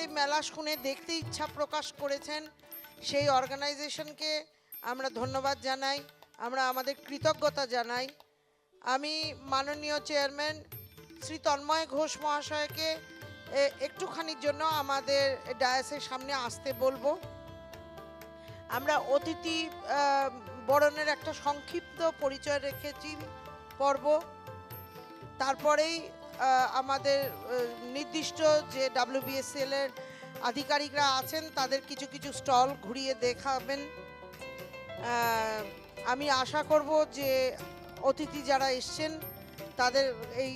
এই মেলা শুনে দেখতে ইচ্ছা প্রকাশ করেছেন। সেই অর্গানাইজেশনকে আমরা ধন্যবাদ জানাই, আমরা আমাদের কৃতজ্ঞতা জানাই। আমি মাননীয় চেয়ারম্যান শ্রী তন্ময় ঘোষ মহাশয়কে একটুখানির জন্য আমাদের ডায়াসের সামনে আসতে বলব। আমরা অতিথি বরণের একটা সংক্ষিপ্ত পরিচয় রেখেছি, পর্ব। তারপরেই আমাদের নির্দিষ্ট যে ডাব্লিউবিএসএল এর আধিকারিকরা আছেন, তাদের কিছু কিছু স্টল ঘুরিয়ে দেখাবেন। আমি আশা করব যে অতিথি যারা এসছেন, তাদের এই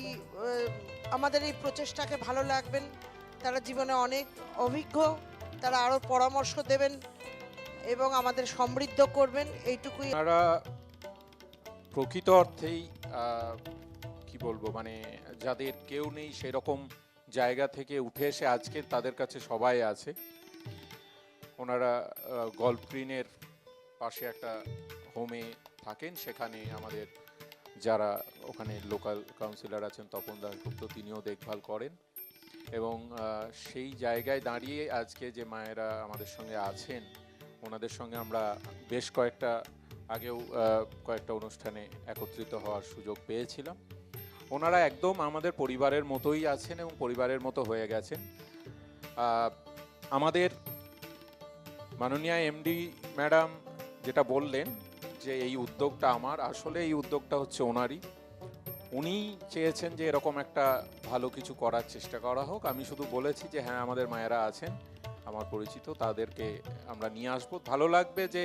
আমাদের এই প্রচেষ্টাকে ভালো লাগবেন তারা জীবনে অনেক অভিজ্ঞ, তারা আরও পরামর্শ দেবেন এবং আমাদের সমৃদ্ধ করবেন। এইটুকুই আপনারা প্রকৃত অর্থেই বলব মানে যাদের কেউ নেই সেরকম জায়গা থেকে উঠে এসে আজকে তাদের কাছে সবাই আছে। ওনারা গল্ফ গ্রিনের পাশে একটা হোমে থাকেন, সেখানে আমাদের যারা ওখানে লোকাল কাউন্সিলর আছেন, তপন দাসগুপ্ত তিনিও দেখভাল করেন। এবং সেই জায়গায় দাঁড়িয়ে আজকে যে মায়েরা আমাদের সঙ্গে আছেন, ওনাদের সঙ্গে আমরা বেশ কয়েকটা আগেও কয়েকটা অনুষ্ঠানে একত্রিত হওয়ার সুযোগ পেয়েছিলাম। ওনারা একদম আমাদের পরিবারের মতোই আছেন এবং পরিবারের মতো হয়ে গেছেন। আমাদের মাননীয় এমডি ম্যাডাম যেটা বললেন যে এই উদ্যোগটা আমার, আসলে এই উদ্যোগটা হচ্ছে ওনারই। উনি চেয়েছেন যে এরকম একটা ভালো কিছু করার চেষ্টা করা হোক। আমি শুধু বলেছি যে হ্যাঁ আমাদের মায়েরা আছেন, আমার পরিচিত, তাদেরকে আমরা নিয়ে আসব। ভালো লাগবে যে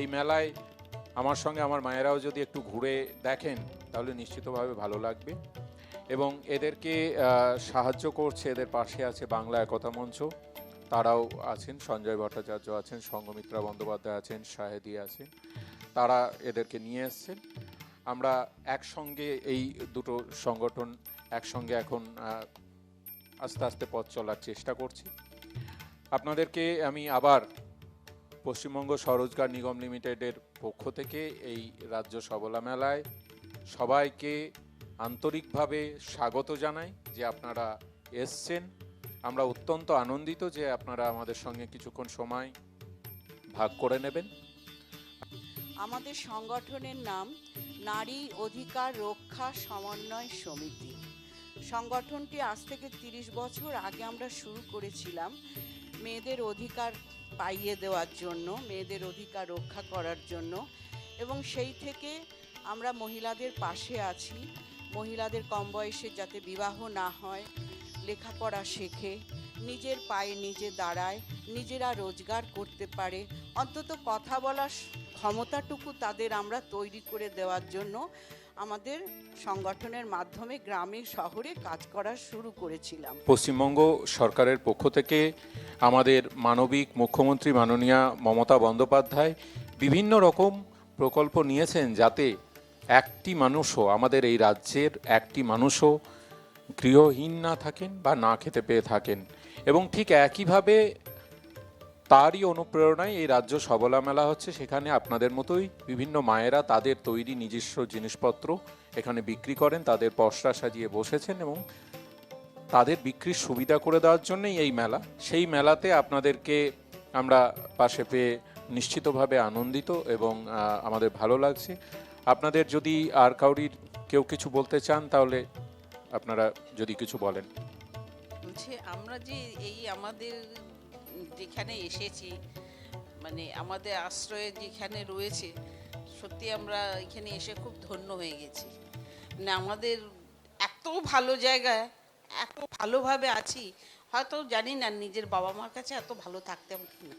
এই মেলায় আমার সঙ্গে আমার মায়েরাও যদি একটু ঘুরে দেখেন তাহলে নিশ্চিতভাবে ভালো লাগবে। এবং এদেরকে সাহায্য করছে, এদের পাশে আছে বাংলা একতা মঞ্চ। তারাও আছেন, সঞ্জয় ভট্টাচার্য আছেন, সঙ্গমিত্রা বন্দ্যোপাধ্যায় আছেন, শাহেদি আছেন। তারা এদেরকে নিয়ে এসছেন। আমরা একসঙ্গে এই দুটো সংগঠন একসঙ্গে এখন আস্তে আস্তে পথ চলার চেষ্টা করছি। আপনাদেরকে আমি আবার পশ্চিমবঙ্গ স্বরোজগার নিগম লিমিটেডের পক্ষ থেকে এই রাজ্য সবলা মেলায় সবাইকে আন্তরিকভাবে স্বাগত জানাই যে আপনারা এসছেন। আমরা অত্যন্ত আনন্দিত যে আপনারা আমাদের সঙ্গে কিছুক্ষণ সময় ভাগ করে নেবেন। আমাদের সংগঠনের নাম নারী অধিকার রক্ষা সমন্বয় সমিতি। সংগঠনটি আজ থেকে তিরিশ বছর আগে আমরা শুরু করেছিলাম মেয়েদের অধিকার পাইয়ে দেওয়ার জন্য, মেয়েদের অধিকার রক্ষা করার জন্য। এবং সেই থেকে আমরা মহিলাদের পাশে আছি। মহিলাদের কম বয়সে যাতে বিবাহ না হয়, লেখাপড়া শেখে, নিজের পায়ে নিজে দাঁড়ায়, নিজেরা রোজগার করতে পারে। অন্তত কথা বলার ক্ষমতাটুকু তাদের আমরা তৈরি করে দেওয়ার জন্য আমাদের সংগঠনের মাধ্যমে গ্রামে, শহরে কাজ করা শুরু করেছিলাম। পশ্চিমবঙ্গ সরকারের পক্ষ থেকে আমাদের মানবিক মুখ্যমন্ত্রী মাননীয়া মমতা বন্দ্যোপাধ্যায় বিভিন্ন রকম প্রকল্প নিয়েছেন যাতে একটি মানুষও, আমাদের এই রাজ্যের একটি মানুষও গৃহহীন না থাকেন বা না খেতে পেয়ে থাকেন। এবং ঠিক একইভাবে তারই অনুপ্রেরণায় এই রাজ্য সবলা মেলা হচ্ছে। সেখানে আপনাদের মতোই বিভিন্ন মায়েরা তাদের তৈরি নিজস্ব জিনিসপত্র এখানে বিক্রি করেন, তাদের পসরা সাজিয়ে বসেছেন এবং তাদের বিক্রির সুবিধা করে দেওয়ার জন্যই এই মেলা। সেই মেলাতে আপনাদেরকে আমরা পাশে পেয়ে নিশ্চিতভাবে আনন্দিত এবং আমাদের ভালো লাগছে। আপনাদের যদি আর কাউরির কেউ কিছু বলতে চান, তাহলে আপনারা যদি কিছু বলেন। বলছি, আমরা যে এই আমাদের যেখানে এসেছি মানে আমাদের আশ্রয়ে যেখানে রয়েছে, সত্যি আমরা এখানে এসে খুব ধন্য হয়ে গেছি। মানে আমাদের এত ভালো জায়গা, এত ভালোভাবে আছি, হয়তো জানি না নিজের বাবা মার কাছে এত ভালো থাকতাম কিনা